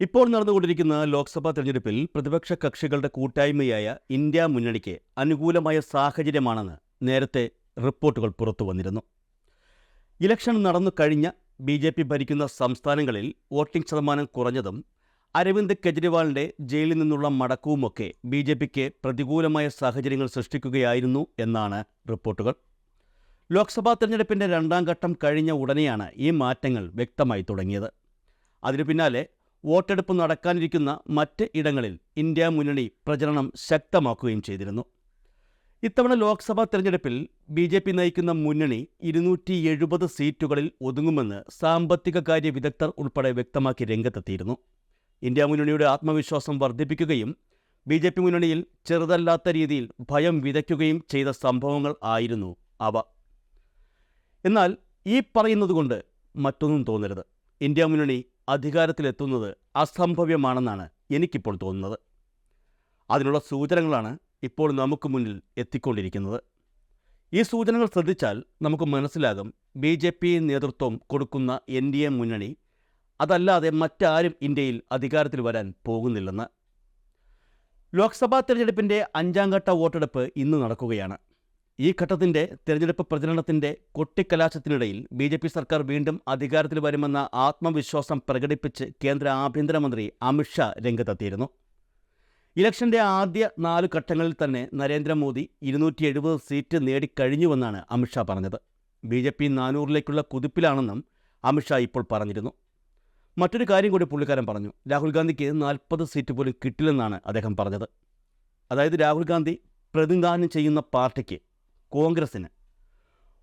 ഇപ്പോൾ നടന്നുകൊണ്ടിരിക്കുന്ന ലോക്സഭാ തെരഞ്ഞെടുപ്പിൽ പ്രതിപക്ഷ കക്ഷികളുടെ കൂട്ടായ്മയായ ഇന്ത്യ മുന്നണിക്ക് അനുകൂലമായ സാഹചര്യമാണെന്ന് നേരത്തെ റിപ്പോർട്ടുകൾ പുറത്തു വന്നിരുന്നു. ഇലക്ഷൻ നടന്നു കഴിഞ്ഞ ബി ജെ പി ഭരിക്കുന്ന സംസ്ഥാനങ്ങളിൽ വോട്ടിംഗ് ശതമാനം കുറഞ്ഞതും അരവിന്ദ് കെജ്രിവാളിന്റെ ജയിലിൽ നിന്നുള്ള മടക്കവുമൊക്കെ ബി ജെ പിക്ക് പ്രതികൂലമായ സാഹചര്യങ്ങൾ സൃഷ്ടിക്കുകയായിരുന്നു എന്നാണ് റിപ്പോർട്ടുകൾ. ലോക്സഭാ തെരഞ്ഞെടുപ്പിന്റെ രണ്ടാം ഘട്ടം കഴിഞ്ഞ ഉടനെയാണ് ഈ മാറ്റങ്ങൾ വ്യക്തമായി തുടങ്ങിയത്. അതിനു പിന്നാലെ വോട്ടെടുപ്പ് നടക്കാനിരിക്കുന്ന മറ്റ് ഇടങ്ങളിൽ ഇന്ത്യ മുന്നണി പ്രചരണം ശക്തമാക്കുകയും ചെയ്തിരുന്നു. ഇത്തവണ ലോക്സഭാ തെരഞ്ഞെടുപ്പിൽ ബി ജെ പി നയിക്കുന്ന മുന്നണി ഇരുന്നൂറ്റി എഴുപത് സീറ്റുകളിൽ ഒതുങ്ങുമെന്ന് സാമ്പത്തിക കാര്യ വിദഗ്ധർ ഉൾപ്പെടെ വ്യക്തമാക്കി രംഗത്തെത്തിയിരുന്നു. ഇന്ത്യ മുന്നണിയുടെ ആത്മവിശ്വാസം വർദ്ധിപ്പിക്കുകയും ബി ജെ പി മുന്നണിയിൽ ചെറുതല്ലാത്ത രീതിയിൽ ഭയം വിതയ്ക്കുകയും ചെയ്ത സംഭവങ്ങൾ ആയിരുന്നു അവ. എന്നാൽ ഈ പറയുന്നതുകൊണ്ട് മറ്റൊന്നും തോന്നരുത്. ഇന്ത്യ മുന്നണി അധികാരത്തിലെത്തുന്നത് അസംഭവ്യമാണെന്നാണ് എനിക്കിപ്പോൾ തോന്നുന്നത്. അതിനുള്ള സൂചനകളാണ് ഇപ്പോൾ നമുക്ക് മുന്നിൽ എത്തിക്കൊണ്ടിരിക്കുന്നത്. ഈ സൂചനകൾ ശ്രദ്ധിച്ചാൽ നമുക്ക് മനസ്സിലാകും ബി ജെ പി നേതൃത്വം കൊടുക്കുന്ന എൻ ഡി എ മുന്നണി അതല്ലാതെ മറ്റാരും ഇന്ത്യയിൽ അധികാരത്തിൽ വരാൻ പോകുന്നില്ലെന്ന്. ലോക്സഭാ തെരഞ്ഞെടുപ്പിന്റെ അഞ്ചാം ഘട്ട വോട്ടെടുപ്പ് ഇന്ന് നടക്കുകയാണ്. ഈ ഘട്ടത്തിന്റെ തെരഞ്ഞെടുപ്പ് പ്രചരണത്തിന്റെ കൊട്ടിക്കലാശത്തിനിടയിൽ ബി ജെ പി സർക്കാർ വീണ്ടും അധികാരത്തിൽ വരുമെന്ന ആത്മവിശ്വാസം പ്രകടിപ്പിച്ച് കേന്ദ്ര ആഭ്യന്തരമന്ത്രി അമിത്ഷാ രംഗത്തെത്തിയിരുന്നു. ഇലക്ഷന്റെ ആദ്യ നാല് ഘട്ടങ്ങളിൽ തന്നെ നരേന്ദ്രമോദി ഇരുന്നൂറ്റി എഴുപത് സീറ്റ് നേടിക്കഴിഞ്ഞുവെന്നാണ് അമിത്ഷാ പറഞ്ഞത്. ബി ജെ പി നാനൂറിലേക്കുള്ള കുതിപ്പിലാണെന്നും അമിത്ഷാ ഇപ്പോൾ പറഞ്ഞിരുന്നു. മറ്റൊരു കാര്യം കൂടി പുള്ളിക്കാരൻ പറഞ്ഞു. രാഹുൽ ഗാന്ധിക്ക് നാൽപ്പത് സീറ്റ് പോലും കിട്ടില്ലെന്നാണ് അദ്ദേഹം പറഞ്ഞത്. അതായത് രാഹുൽ ഗാന്ധി പ്രതിനിധാനം ചെയ്യുന്ന പാർട്ടിക്ക് കോൺഗ്രസിന്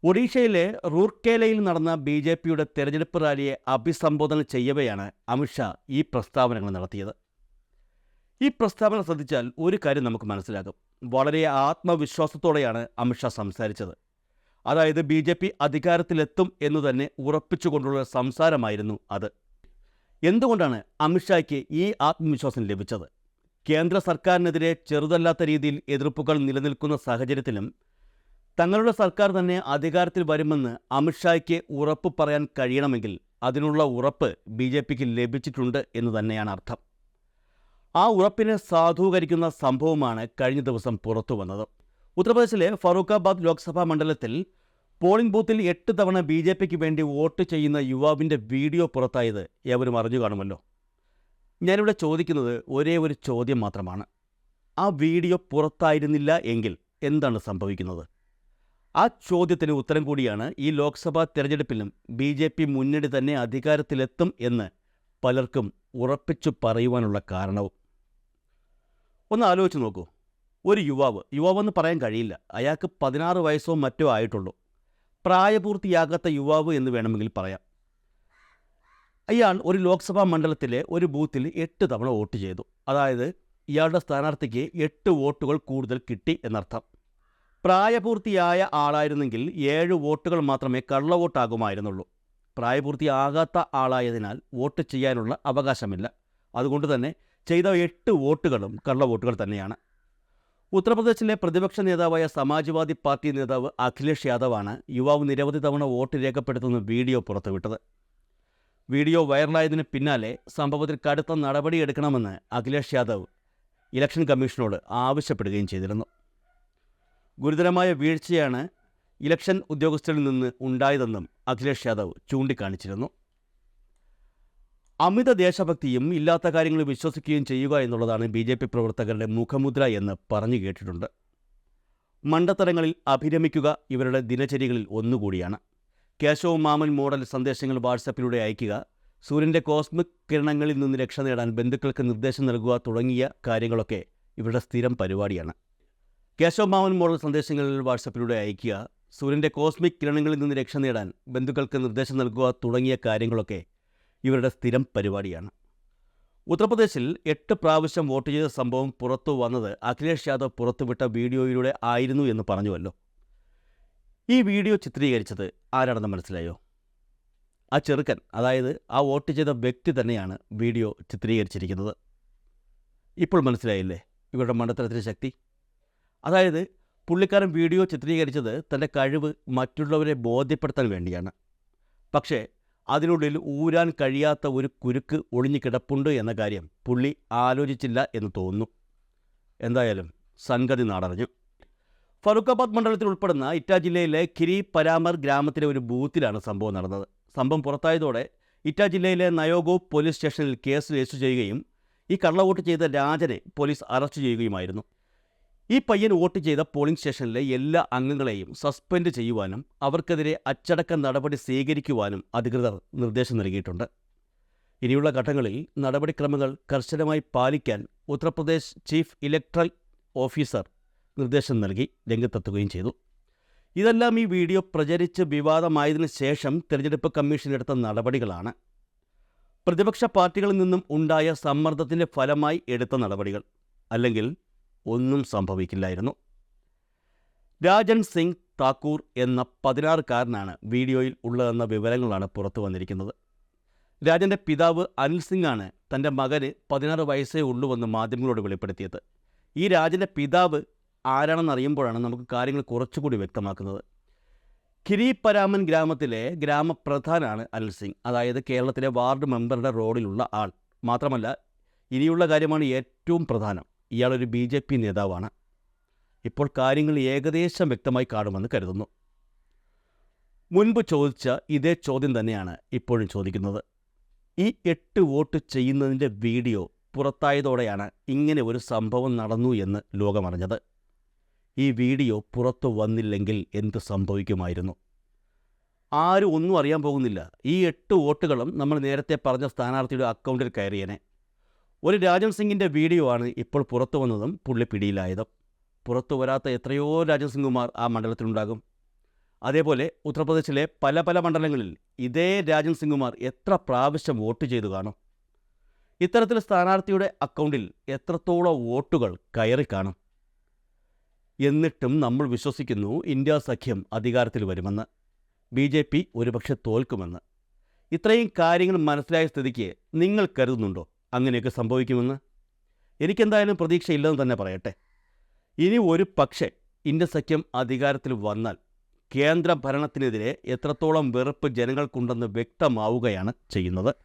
ഒഡീഷയിലെ റൂർക്കേലയിൽ നടന്ന ബി ജെ പിയുടെ തെരഞ്ഞെടുപ്പ് റാലിയെ അഭിസംബോധന ചെയ്യവെയാണ് അമിത്ഷാ ഈ പ്രസ്താവനകൾ നടത്തിയത്. ഈ പ്രസ്താവന ശ്രദ്ധിച്ചാൽ ഒരു കാര്യം നമുക്ക് മനസ്സിലാകും. വളരെ ആത്മവിശ്വാസത്തോടെയാണ് അമിത്ഷാ സംസാരിച്ചത്. അതായത് ബി ജെ പി അധികാരത്തിലെത്തും എന്നു തന്നെ ഉറപ്പിച്ചുകൊണ്ടുള്ള സംസാരമായിരുന്നു അത്. എന്തുകൊണ്ടാണ് അമിത്ഷായ്ക്ക് ഈ ആത്മവിശ്വാസം ലഭിച്ചത്? കേന്ദ്ര സർക്കാരിനെതിരെ ചെറുതല്ലാത്ത രീതിയിൽ എതിർപ്പുകൾ നിലനിൽക്കുന്ന സാഹചര്യത്തിലും തങ്ങളുടെ സർക്കാർ തന്നെ അധികാരത്തിൽ വരുമെന്ന് അമിത്ഷായ്ക്ക് ഉറപ്പ് പറയാൻ കഴിയണമെങ്കിൽ അതിനുള്ള ഉറപ്പ് ബി ജെ പിക്ക് ലഭിച്ചിട്ടുണ്ട് എന്ന് തന്നെയാണ് അർത്ഥം. ആ ഉറപ്പിനെ സാധൂകരിക്കുന്ന സംഭവമാണ് കഴിഞ്ഞ ദിവസം പുറത്തു വന്നത്. ഉത്തർപ്രദേശിലെ ഫറൂഖാബാദ് ലോക്സഭാ മണ്ഡലത്തിൽ പോളിംഗ് ബൂത്തിൽ എട്ട് തവണ ബി ജെ പിക്ക് വേണ്ടി വോട്ട് ചെയ്യുന്ന യുവാവിന്റെ വീഡിയോ പുറത്തായത് ഏവരും അറിഞ്ഞു കാണുമല്ലോ. ഞാനിവിടെ ചോദിക്കുന്നത് ഒരേ ഒരു ചോദ്യം മാത്രമാണ്. ആ വീഡിയോ പുറത്തായിരുന്നില്ല എങ്കിൽ എന്താണ് സംഭവിക്കുന്നത്? ആ ചോദ്യത്തിന് ഉത്തരം കൂടിയാണ് ഈ ലോക്സഭാ തെരഞ്ഞെടുപ്പിലും ബി ജെ പി മുന്നണി തന്നെ അധികാരത്തിലെത്തും എന്ന് പലർക്കും ഉറപ്പിച്ചു പറയുവാനുള്ള കാരണവും. ഒന്ന് ആലോചിച്ച് നോക്കൂ. ഒരു യുവാവ് യുവാവെന്ന് പറയാൻ കഴിയില്ല. അയാൾക്ക് പതിനാറ് വയസ്സോ മറ്റോ ആയിട്ടുള്ളൂ. പ്രായപൂർത്തിയാകാത്ത യുവാവ് എന്ന് വേണമെങ്കിൽ പറയാം. അയാൾ ഒരു ലോക്സഭാ മണ്ഡലത്തിലെ ഒരു ബൂത്തിൽ എട്ട് തവണ വോട്ട് ചെയ്തു. അതായത് ഇയാളുടെ സ്ഥാനാർത്ഥിക്ക് എട്ട് വോട്ടുകൾ കൂടുതൽ കിട്ടി എന്നർത്ഥം. പ്രായപൂർത്തിയായ ആളായിരുന്നെങ്കിൽ ഏഴ് വോട്ടുകൾ മാത്രമേ കള്ളവോട്ടാകുമായിരുന്നുള്ളൂ പ്രായപൂർത്തിയാകാത്ത ആളായതിനാൽ വോട്ട് ചെയ്യാനുള്ള അവകാശമില്ല. അതുകൊണ്ട് തന്നെ ചെയ്ത എട്ട് വോട്ടുകളും കള്ളവോട്ടുകൾ തന്നെയാണ്. ഉത്തർപ്രദേശിലെ പ്രതിപക്ഷ നേതാവായ സമാജ്വാദി പാർട്ടി നേതാവ് അഖിലേഷ് യാദവാണ് യുവാവ് നിരവധി തവണ വോട്ട് രേഖപ്പെടുത്തുന്ന വീഡിയോ പുറത്തുവിട്ടത്. വീഡിയോ വൈറലായതിന് പിന്നാലെ സംഭവത്തിൽ കടുത്ത നടപടിയെടുക്കണമെന്ന് അഖിലേഷ് യാദവ് ഇലക്ഷൻ കമ്മീഷനോട് ആവശ്യപ്പെടുകയും ചെയ്തിരുന്നു. ഗുരുതരമായ വീഴ്ചയാണ് ഇലക്ഷൻ ഉദ്യോഗസ്ഥരിൽ നിന്ന് ഉണ്ടായതെന്നും അഖിലേഷ് യാദവ് ചൂണ്ടിക്കാണിച്ചിരുന്നു. അമിത ദേശഭക്തിയും ഇല്ലാത്ത കാര്യങ്ങൾ വിശ്വസിക്കുകയും ചെയ്യുക എന്നുള്ളതാണ് ബി ജെ പി പ്രവർത്തകരുടെ മുഖമുദ്ര എന്ന് പറഞ്ഞു കേട്ടിട്ടുണ്ട്. മണ്ടത്തരങ്ങളിൽ അഭിരമിക്കുക ഇവരുടെ ദിനചര്യകളിൽ ഒന്നുകൂടിയാണ്. കേശവ് മാമൻ മോഡൽ സന്ദേശങ്ങൾ വാട്സപ്പിലൂടെ അയയ്ക്കുക സൂര്യന്റെ കോസ്മിക് കിരണങ്ങളിൽ നിന്ന് രക്ഷ നേടാൻ ബന്ധുക്കൾക്ക് നിർദ്ദേശം നൽകുക തുടങ്ങിയ കാര്യങ്ങളൊക്കെ ഇവരുടെ സ്ഥിരം പരിപാടിയാണ്. കേശവ് മാമൻ മോഡൽ സന്ദേശങ്ങൾ വാട്സപ്പിലൂടെ അയയ്ക്കുക. സൂര്യന്റെ കോസ്മിക് കിരണങ്ങളിൽ നിന്ന് രക്ഷ നേടാൻ ബന്ധുക്കൾക്ക് നിർദ്ദേശം നൽകുക തുടങ്ങിയ കാര്യങ്ങളൊക്കെ ഇവരുടെ സ്ഥിരം പരിപാടിയാണ്. ഉത്തർപ്രദേശിൽ എട്ട് പ്രാവശ്യം വോട്ട് ചെയ്ത സംഭവം പുറത്തു വന്നത് അഖിലേഷ് യാദവ് പുറത്തുവിട്ട വീഡിയോയിലൂടെ ആയിരുന്നു എന്ന് പറഞ്ഞുവല്ലോ. ഈ വീഡിയോ ചിത്രീകരിച്ചത് ആരാണെന്ന് മനസ്സിലായോ? ആ ചെറുക്കൻ അതായത് ആ വോട്ട് ചെയ്ത വ്യക്തി തന്നെയാണ് വീഡിയോ ചിത്രീകരിച്ചിരിക്കുന്നത്. ഇപ്പോൾ മനസ്സിലായില്ലേ ഇവരുടെ മണ്ഡലത്തിലെ ശക്തി? അതായത് പുള്ളിക്കാരൻ വീഡിയോ ചിത്രീകരിച്ചത് തന്റെ കഴിവ് മറ്റുള്ളവരെ ബോധ്യപ്പെടുത്താൻ വേണ്ടിയാണ്. പക്ഷേ അതിനുള്ളിൽ ഊരാൻ കഴിയാത്ത ഒരു കുരുക്ക് ഒളിഞ്ഞു കിടപ്പുണ്ട് എന്ന കാര്യം പുള്ളി ആലോചിച്ചില്ല എന്ന് തോന്നുന്നു. എന്തായാലും സംഗതി നാടറിഞ്ഞു. ഫറൂഖാബാദ് മണ്ഡലത്തിൽ ഉൾപ്പെടുന്ന ഇറ്റ ജില്ലയിലെ കിരി പരാമർ ഗ്രാമത്തിലെ ഒരു ബൂത്തിലാണ് സംഭവം നടന്നത്. സംഭവം പുറത്തായതോടെ ഇറ്റ ജില്ലയിലെ നയോഗോ പോലീസ് സ്റ്റേഷനിൽ കേസ് രജിസ്റ്റർ ചെയ്യുകയും ഈ കള്ളവോട്ട് ചെയ്ത രാജനെ പോലീസ് അറസ്റ്റ് ചെയ്യുകയുമായിരുന്നു. ഈ പയ്യൻ വോട്ട് ചെയ്ത പോളിംഗ് സ്റ്റേഷനിലെ എല്ലാ അംഗങ്ങളെയും സസ്പെൻഡ് ചെയ്യുവാനും അവർക്കെതിരെ അച്ചടക്ക നടപടി സ്വീകരിക്കുവാനും അധികൃതർ നിർദ്ദേശം നൽകിയിട്ടുണ്ട്. ഇനിയുള്ള ഘട്ടങ്ങളിൽ നടപടിക്രമങ്ങൾ കർശനമായി പാലിക്കാൻ ഉത്തർപ്രദേശ് ചീഫ് ഇലക്ട്രൽ ഓഫീസർ നിർദ്ദേശം നൽകി രംഗത്തെത്തുകയും ചെയ്തു. ഇതെല്ലാം ഈ വീഡിയോ പ്രചരിച്ച് വിവാദമായതിനു ശേഷം തിരഞ്ഞെടുപ്പ് കമ്മീഷൻ എടുത്ത നടപടികളാണ്. പ്രതിപക്ഷ പാർട്ടികളിൽ നിന്നും ഉണ്ടായ സമ്മർദ്ദത്തിന്റെ ഫലമായി എടുത്ത നടപടികൾ. അല്ലെങ്കിൽ ഒന്നും സംഭവിക്കില്ലായിരുന്നു. രാജൻ സിംഗ് താക്കൂർ എന്ന പതിനാറുകാരനാണ് വീഡിയോയിൽ ഉള്ളതെന്ന വിവരങ്ങളാണ് പുറത്തു വന്നിരിക്കുന്നത്. രാജന്റെ പിതാവ് അനിൽ സിംഗാണ് തന്റെ മകന് പതിനാറ് വയസ്സേ ഉള്ളൂവെന്ന് മാധ്യമങ്ങളോട് വെളിപ്പെടുത്തിയത്. ഈ രാജന്റെ പിതാവ് ആരാണെന്നറിയുമ്പോഴാണ് നമുക്ക് കാര്യങ്ങൾ കുറച്ചുകൂടി വ്യക്തമാക്കുന്നത്. കിരി ഗ്രാമത്തിലെ ഗ്രാമപ്രധാനാണ് അനിൽ സിംഗ്. അതായത് കേരളത്തിലെ വാർഡ് മെമ്പറുടെ റോഡിലുള്ള ആൾ. മാത്രമല്ല ഇനിയുള്ള കാര്യമാണ് ഏറ്റവും പ്രധാനം. ഇയാളൊരു ബി ജെ പി നേതാവാണ്. ഇപ്പോൾ കാര്യങ്ങൾ ഏകദേശം വ്യക്തമായി കാണുമെന്ന് കരുതുന്നു. മുൻപ് ചോദിച്ച ഇതേ ചോദ്യം തന്നെയാണ് ഇപ്പോഴും ചോദിക്കുന്നത്. ഈ എട്ട് വോട്ട് ചെയ്യുന്നതിന്റെ വീഡിയോ പുറത്തായതോടെയാണ് ഇങ്ങനെ ഒരു സംഭവം നടന്നു എന്ന് ലോകമറിഞ്ഞത്. ഈ വീഡിയോ പുറത്തു വന്നില്ലെങ്കിൽ എന്ത് സംഭവിക്കുമായിരുന്നു? ആരും ഒന്നും അറിയാൻ പോകുന്നില്ല. ഈ എട്ട് വോട്ടുകളും നമ്മൾ നേരത്തെ പറഞ്ഞ സ്ഥാനാർത്ഥിയുടെ അക്കൗണ്ടിൽ കയറിയനെ. ഒരു രാജൻ സിംഗിന്റെ വീഡിയോ ആണ് ഇപ്പോൾ പുറത്തു വന്നതും പുള്ളി പിടിയിലായതും. പുറത്തു വരാത്ത എത്രയോ രാജൻ സിംഗുമാർ ആ മണ്ഡലത്തിലുണ്ടാകും. അതേപോലെ ഉത്തർപ്രദേശിലെ പല പല മണ്ഡലങ്ങളിൽ ഇതേ രാജൻ സിംഗുമാർ എത്ര പ്രാവശ്യം വോട്ട് ചെയ്തു കാണും. ഇത്തരത്തിൽ സ്ഥാനാർത്ഥിയുടെ അക്കൗണ്ടിൽ എത്രത്തോളം വോട്ടുകൾ കയറി കാണും. എന്നിട്ടും നമ്മൾ വിശ്വസിക്കുന്നു ഇന്ത്യ സഖ്യം അധികാരത്തിൽ വരുമെന്ന്. ബി ജെ പി ഒരുപക്ഷെ തോൽക്കുമെന്ന്. ഇത്രയും കാര്യങ്ങൾ മനസ്സിലായ സ്ഥിതിക്ക് നിങ്ങൾ കരുതുന്നുണ്ടോ? അങ്ങനെയൊക്കെ സംഭവിക്കുമെന്ന് എനിക്കെന്തായാലും പ്രതീക്ഷയില്ലെന്ന് തന്നെ പറയട്ടെ. ഇനി ഒരു പക്ഷേ ഇന്ത്യ സഖ്യം അധികാരത്തിൽ വന്നാൽ കേന്ദ്ര ഭരണത്തിനെതിരെ എത്രത്തോളം വെറുപ്പ് ജനങ്ങൾക്കുണ്ടെന്ന് വ്യക്തമാവുകയാണ് ചെയ്യുന്നത്.